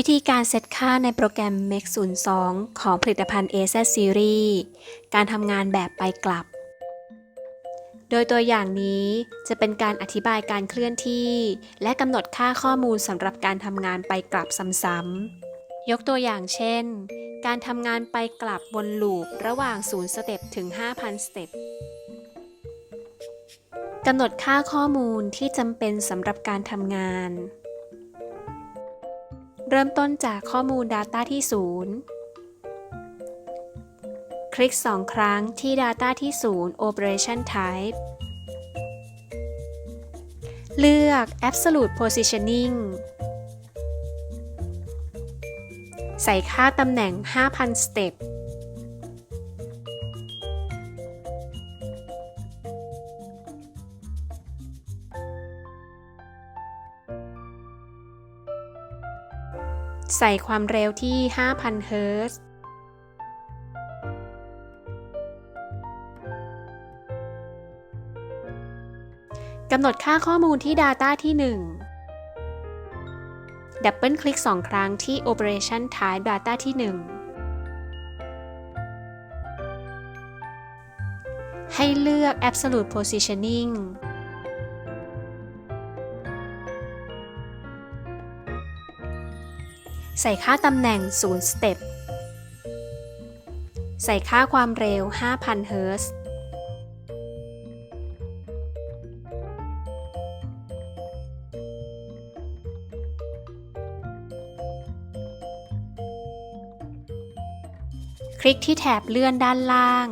วิธีการเซตค่าในโปรแกรม Make 02ของผลิตภัณฑ์ AZ Series การทำงานแบบไปกลับ โดยตัวอย่างนี้จะเป็นการอธิบายการเคลื่อนที่ และกำหนดค่าข้อมูลสำหรับการทำงานไปกลับซ้ำๆ ยกตัวอย่างเช่น การทำงานไปกลับวนลูประหว่าง 0 สเต็ปถึง 5,000 สเต็ปกำหนดค่าข้อมูลที่จำเป็นสำหรับการทำงาน เริ่มต้นจากข้อมูล Data ที่ 0 คลิก 2 ครั้งที่ Data ที่ 0 Operation Type เลือก Absolute Positioning ใส่ค่าตำแหน่ง 5,000 Step ใส่ความเร็วที่ 5,000 เฮิรตซ์กำหนดค่าข้อมูลที่ Data ที่ 1 ดับเบิลคลิก 2 ครั้งที่ Operation Type Data ที่ 1 ให้เลือก Absolute Positioning ใส่ค่าตำแหน่ง0 Step ใส่ค่าความเร็ว 5,000 เฮิรตซ์ คลิกที่แถบเลื่อนด้านล่าง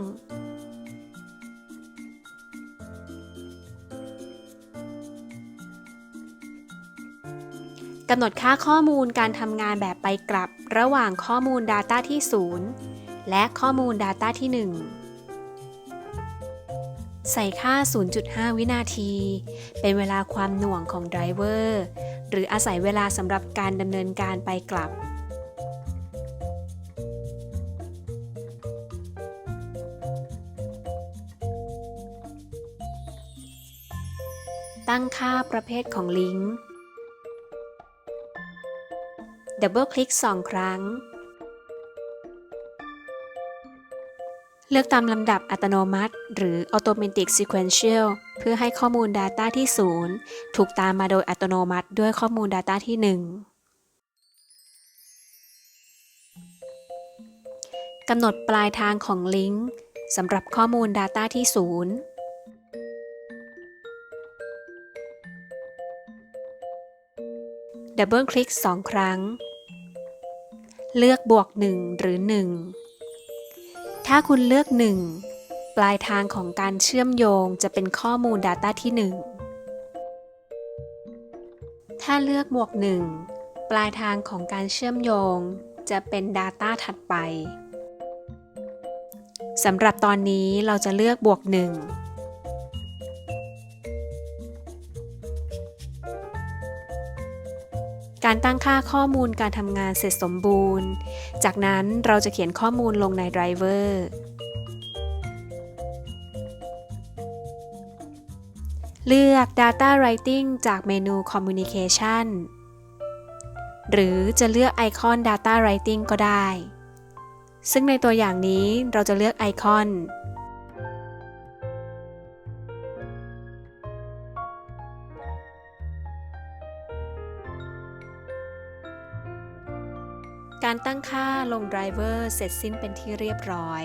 กำหนดค่าข้อมูลการทำงานแบบไปกลับ ระหว่างข้อมูล Data ที่ 0 และข้อมูล Data ที่ 1 ใส่ค่า 0.5 วินาที เป็นเวลาความหน่วงของไดรเวอร์หรืออาศัยเวลาสำหรับการดำเนินการไปกลับตั้งค่าประเภทของลิงก์ ดับเบิลคลิก 2 ครั้ง เลือกตามลำดับอัตโนมัติ หรือ Automatic Sequential เพื่อให้ข้อมูล Data ที่ 0 ถูกตามมาโดยอัตโนมัติด้วยข้อมูล Data ที่ 1 กำหนดปลายทางของลิงก์สำหรับข้อมูล Data ที่ 0ดับเบิลคลิก 2 ครั้ง เลือกบวก1หรือ1ถ้าคุณเลือก1ปลายทางของการเชื่อมโยงจะเป็นข้อมูล Data ที่ 1 ถ้าเลือกบวก1ปลายทางของการเชื่อมโยงจะเป็น Data ถัดไปสำหรับตอนนี้เราจะเลือกบวก1 การตั้งค่าข้อมูลการทำงานเสร็จสมบูรณ์ จากนั้นเราจะเขียนข้อมูลลงในไดรเวอร์เลือก Data Writing จากเมนู Communication หรือจะเลือกไอคอน Data Writing ก็ได้ ซึ่งในตัวอย่างนี้เราจะเลือกไอคอน การตั้งค่าลงไดรเวอร์เสร็จสิ้นเป็นที่เรียบร้อย